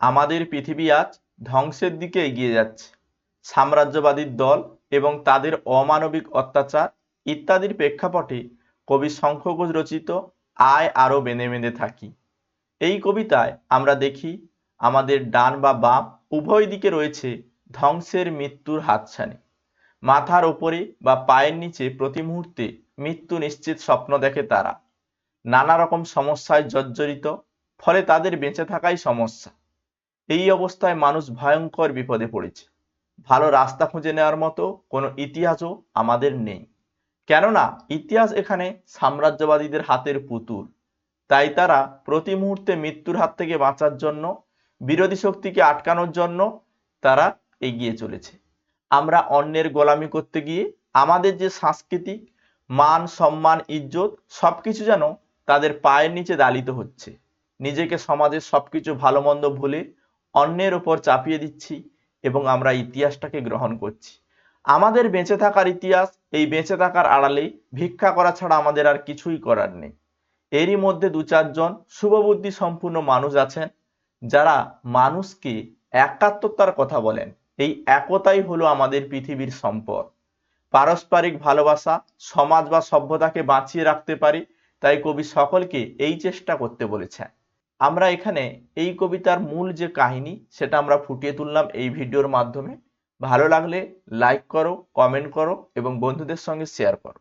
আমাদের পৃথিবী আজ ধ্বংসের দিকে এগিয়ে যাচ্ছে। সাম্রাজ্যবাদীর দল এবং তাদের অমানবিক অত্যাচার ইত্যাদির প্রেক্ষাপটে কবি শঙ্খঘোষ রচিত আয় আরও বেঁধে বেঁধে থাকি। এই কবিতায় আমরা দেখি আমাদের ডান বা বাম উভয় দিকে রয়েছে ধ্বংসের মৃত্যুর হাতছানি। মাথার ওপরে বা পায়ের নিচে প্রতি মুহূর্তে মৃত্যু নিশ্চিত স্বপ্ন দেখে তারা। নানা রকম সমস্যায় জর্জরিত, ফলে তাদের বেঁচে থাকাই সমস্যা। এই অবস্থায় মানুষ ভয়ঙ্কর বিপদে পড়েছে। ভালো রাস্তা খুঁজে নেওয়ার মতো কোনো ইতিহাসও আমাদের নেই। কেননা, ইতিহাস এখানে সাম্রাজ্যবাদীদের হাতের পুতুল। তাই তারা প্রতি মুহূর্তে মৃত্যুর হাত থেকে বাঁচার জন্য, বিরোধী শক্তিকে আটকানোর জন্য তারা এগিয়ে চলেছে। আমরা অন্যের গোলামি করতে গিয়ে আমাদের যে সাংস্কৃতিক মান, সম্মান, ইজ্জত, সবকিছু যেন তাদের পায়ের নিচে দালিত হচ্ছে। নিজেকে সমাজের সবকিছু ভালো মন্দ ভুলে অন্যের ওপর চাপিয়ে দিচ্ছি এবং আমরা ইতিহাসটাকে গ্রহণ করছি। আমাদের বেঁচে থাকার ইতিহাস, এই বেঁচে থাকার আড়ালে ভিক্ষা করা ছাড়া আমাদের আর কিছুই করার নেই। এরই মধ্যে দু চারজন শুভবুদ্ধি সম্পূর্ণ মানুষ আছেন, যারা মানুষকে একাত্মতার কথা বলেন। এই একতাই হলো আমাদের পৃথিবীর সম্পদ। পারস্পরিক ভালোবাসা, সমাজ বা সভ্যতাকে বাঁচিয়ে রাখতে পারে, তাই কবি সকলকে এই চেষ্টা করতে বলেছেন। আমরা এখানে এই কবিতার মূল যে কাহিনী সেটা আমরা ফুটিয়ে তুললাম এই ভিডিওর মাধ্যমে। ভালো লাগলে লাইক করো কমেন্ট করো এবং বন্ধুদের সঙ্গে শেয়ার করো।